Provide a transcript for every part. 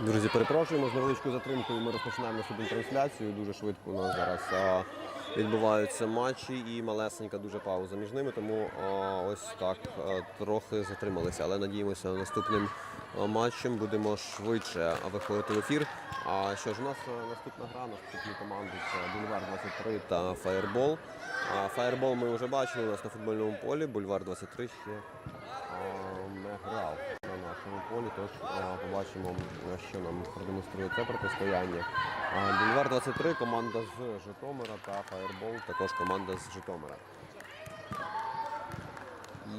Друзі, перепрошуємо з невеличкою затримкою. Ми розпочинаємо наступну трансляцію. Дуже швидко у нас зараз а, відбуваються матчі і малесенька дуже пауза між ними. Тому а, ось так а, трохи затрималися. Але надіємося, наступним матчем будемо швидше виходити в ефір. А що ж у нас наступна гра, наступні команди це Бульвар 23 та Фаєрбол. А, Фаєрбол ми вже бачили у нас на футбольному полі. Бульвар 23 ще а, не грав на нашому полі. Тож а, побачимо, що нам продемонструє це протистояння. А, Бульвар 23 команда з Житомира та Фаєрбол також команда з Житомира.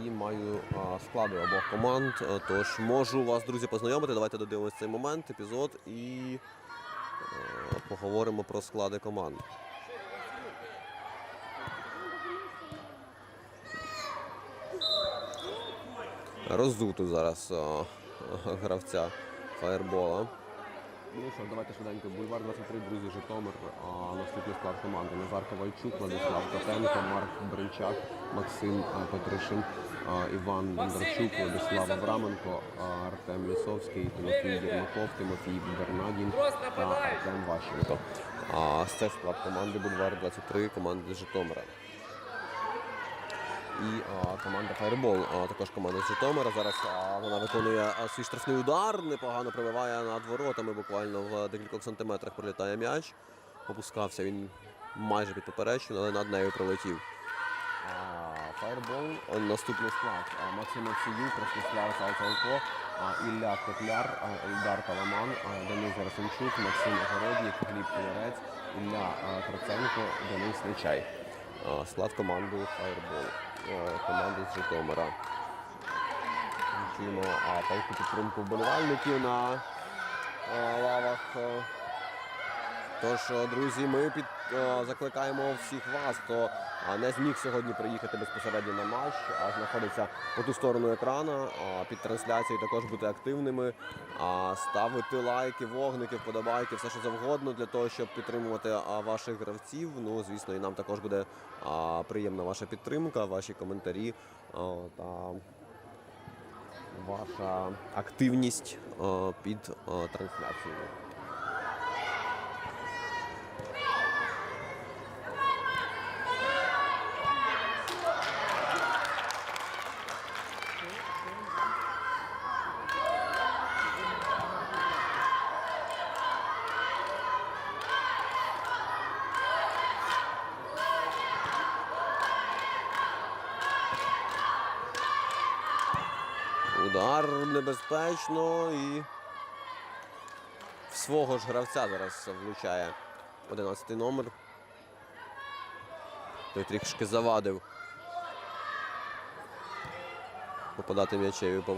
І маю а, склади обох команд. Тож можу вас, друзі, познайомити. Давайте додивимося цей момент, епізод і а, поговоримо про склади команд. Роздуту зараз а, гравця фаєрбола. Ну що, давайте швиденько. Бульвар 23, друзі, Житомир. А, наступний склад команди. Назар Ковальчук, Владислав Котенко, Марк Бринчак, Максим Петришин, Іван Бондарчук, Владислав Авраменко, Артем Лісовський, Тимофій Єрмаков, Тимофій Бернадін та Артем Ващенко. А, це склад команди Бульвар 23, команди Житомира. І а, команда Фаєрбол, а, також команда з Житомира. Зараз а, вона виконує свій штрафний удар, непогано пробиває над воротами, буквально в декількох сантиметрах пролітає м'яч. Опускався він майже під поперечину, але над нею пролетів. А, Фаєрбол, наступний склад. Максим Овсіюк, Ростислав Салцалко, Ілля Котляр, Ільдар Таламан, Денис Герасимчук, Максим Огороднік, Гліб Кінерець, Ілля Троценко, Денис Нечай. Склад команди Фаєрбол. А, Команди з Житомира. Чуємо палку підтримку вболівальників на лавах. а. Тож, е, друзі, ми під, е, закликаємо всіх вас, хто е, не зміг сьогодні приїхати безпосередньо на матч, а знаходиться по ту сторону екрану. е, Під трансляцією також бути активними, ставити лайки, вогники, вподобайки, все що завгодно для того, щоб підтримувати ваших гравців. Ну, звісно, і нам також буде приємна ваша підтримка, ваші коментарі та ваша активність під трансляцією. Удар небезпечно і в свого ж гравця зараз влучає 11 номер. Той трішки завадив попадати м'ячею по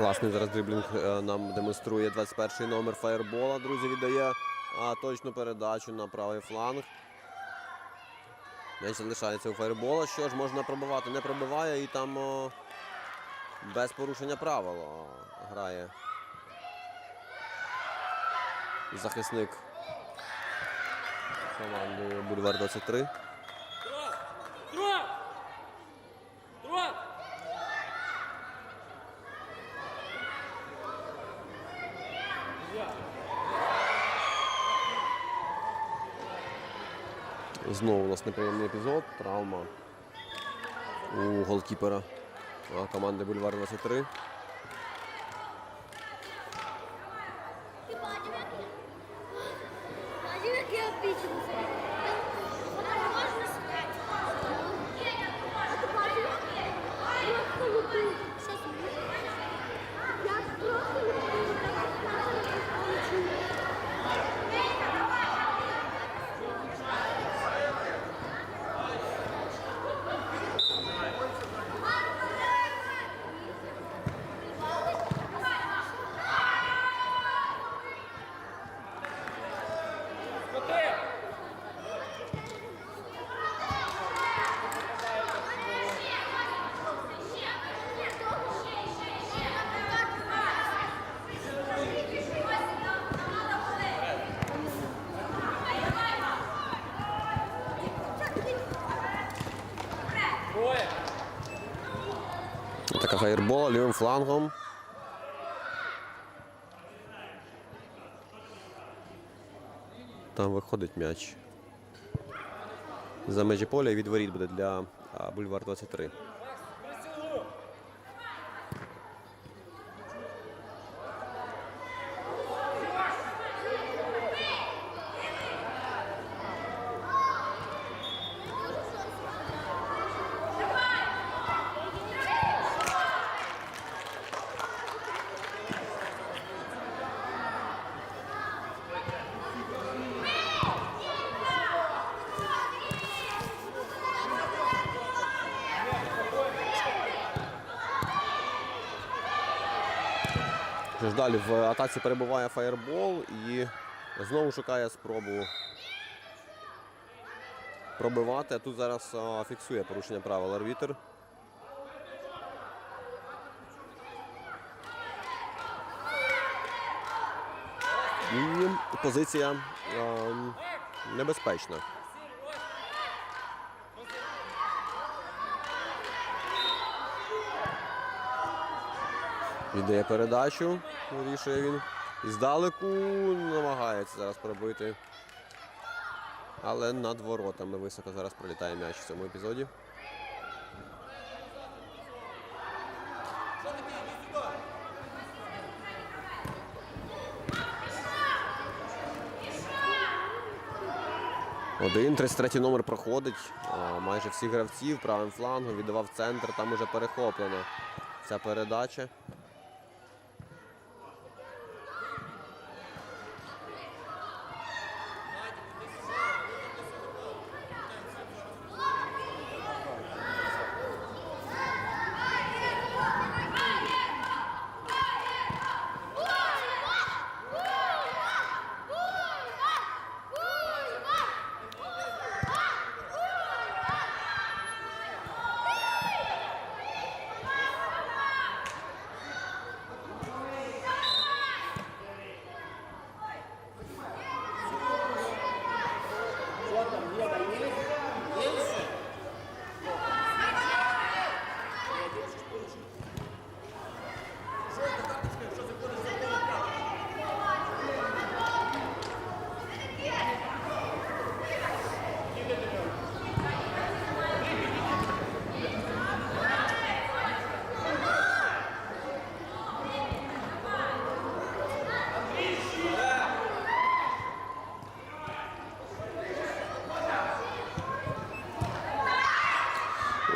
Класний зараз дриблінг е, нам демонструє 21-й номер фаєрбола. Друзі, віддає точну передачу на правий фланг. М'яч залишається у фаєрбола. Що ж, можна пробивати, не пробиває і там без порушення правил грає захисник команди Бульвар 23. Знову у нас неприємний епізод, травма у голкіпера команди Бульвар 23. Така фаєрбола лівим флангом. Там виходить м'яч. За межі поля і від воріт буде для Бульвар 23. Що ж далі в атаці перебуває фаєрбол і знову шукає спробу пробивати. А тут зараз фіксує порушення правил арбітр. І позиція ем, небезпечна. Віддає передачу, вирішує він. І здалеку намагається зараз пробити. Але над воротами високо зараз пролітає м'яч в цьому епізоді. Один, 33 номер проходить. Майже всі гравців правим флангом віддавав центр, там уже перехоплена ця передача.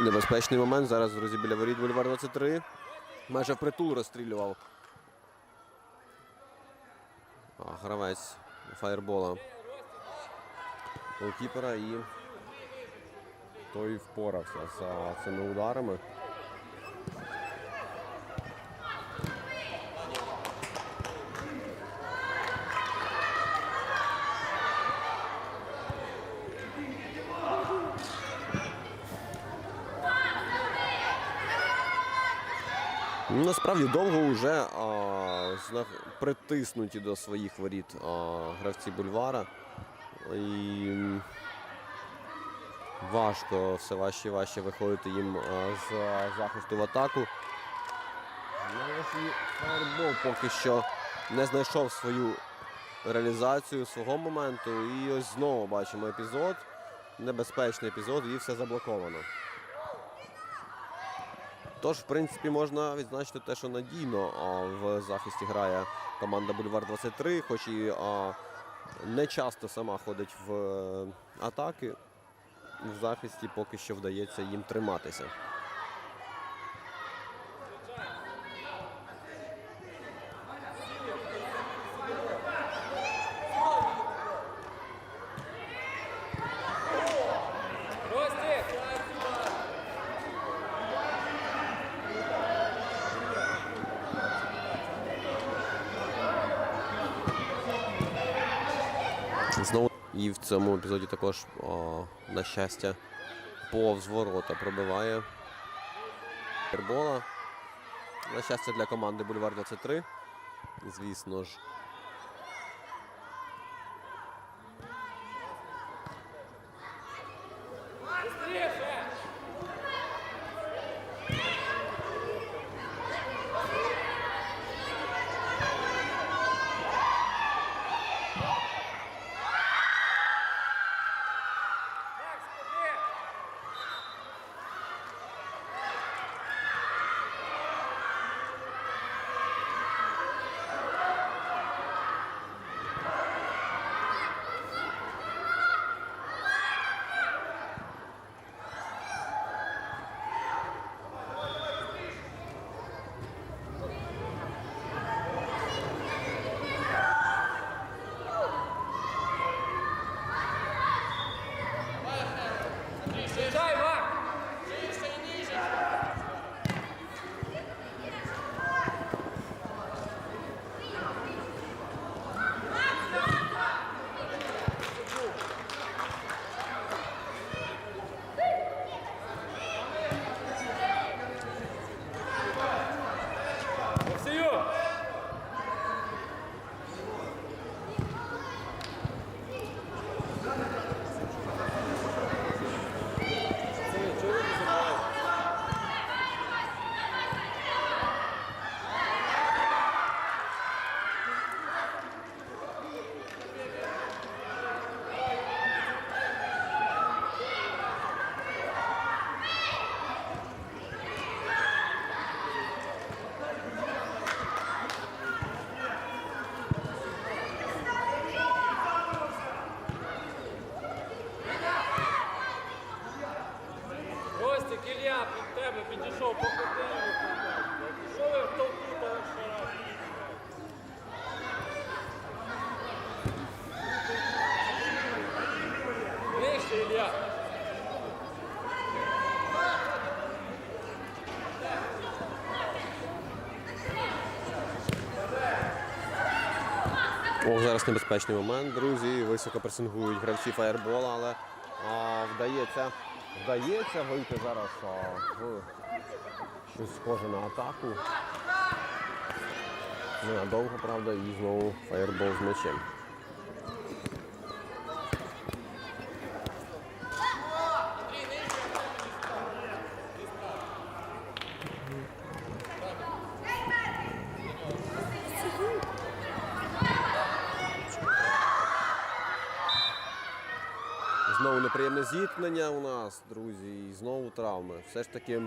Небезпечний момент. Зараз, друзі, біля воріт Бульвар 23. Майже впритул розстрілював. А, гравець фаєрбола. Голкіпера і той впорався з цими ударами. Насправді довго вже а, притиснуті до своїх воріт а, гравці бульвара. І важко, все важче і важче виходити їм з захисту в атаку. Фаербол поки що не знайшов свою реалізацію свого моменту. І ось знову бачимо епізод. Небезпечний епізод, і все заблоковано. Тож, в принципі, можна відзначити те, що надійно в захисті грає команда Бульвар 23, хоч і не часто сама ходить в е, атаки. В захисті поки що вдається їм триматися. Ростик! Знову і в цьому епізоді також, о, на щастя, повз ворота пробиває Ербола. На щастя для команди Бульвар 23. Звісно ж. Зараз небезпечний момент, друзі. Високо пресингують гравці фаєрбола, але а, вдається, вдається вийти зараз а, в щось схоже на атаку. Ненадовго, правда, і знову фаєрбол з м'ячем. Знову неприємне зіткнення у нас, друзі, і знову травми. Все ж таки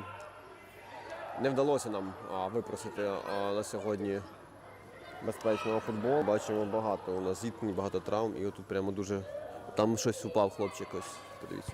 не вдалося нам випросити на сьогодні безпечного футболу. Бачимо багато у нас зіткнень, багато травм. І отут прямо дуже. Там щось упав хлопчик, ось подивіться.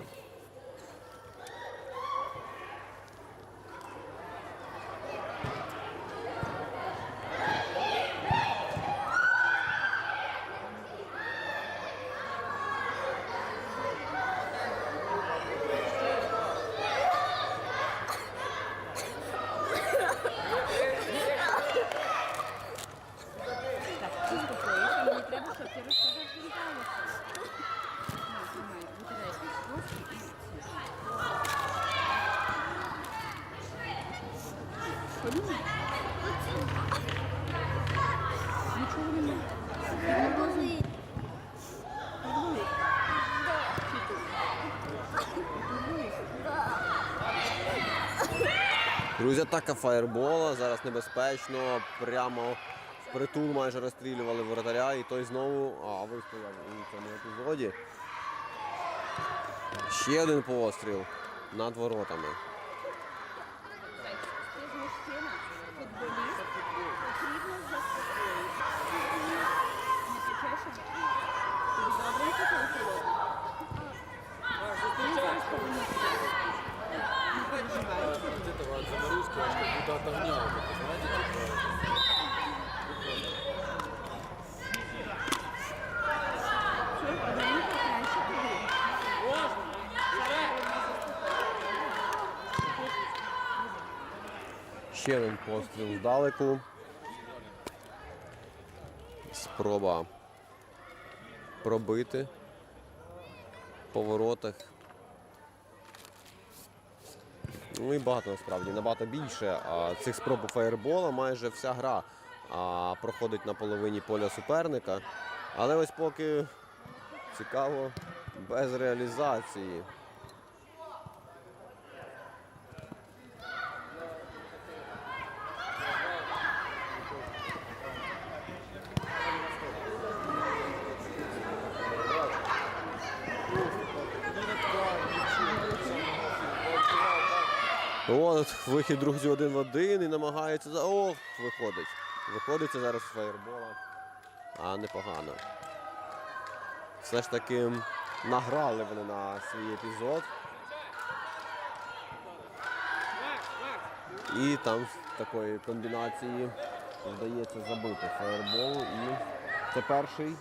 Нічого немає. Друзі, атака фаєрбола, зараз небезпечно, прямо в притул майже розстрілювали вратаря, і той знову а, вистояв у цьому епізоді. Ще один постріл над воротами. Ще один постріл здалеку. Спроба пробити по воротах. Ну і багато насправді, набагато більше. А, цих спроб у фаєрбола майже вся гра а, проходить на половині поля суперника. Але ось поки цікаво без реалізації. От вихід друзі один в один і намагається. О, виходить. Виходить зараз з фаєрбола. А непогано. Все ж таки награли вони на свій епізод. І там з такої комбінації вдається забити фаєрбол. І це перший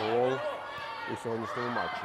гол у сьогоднішньому матчі.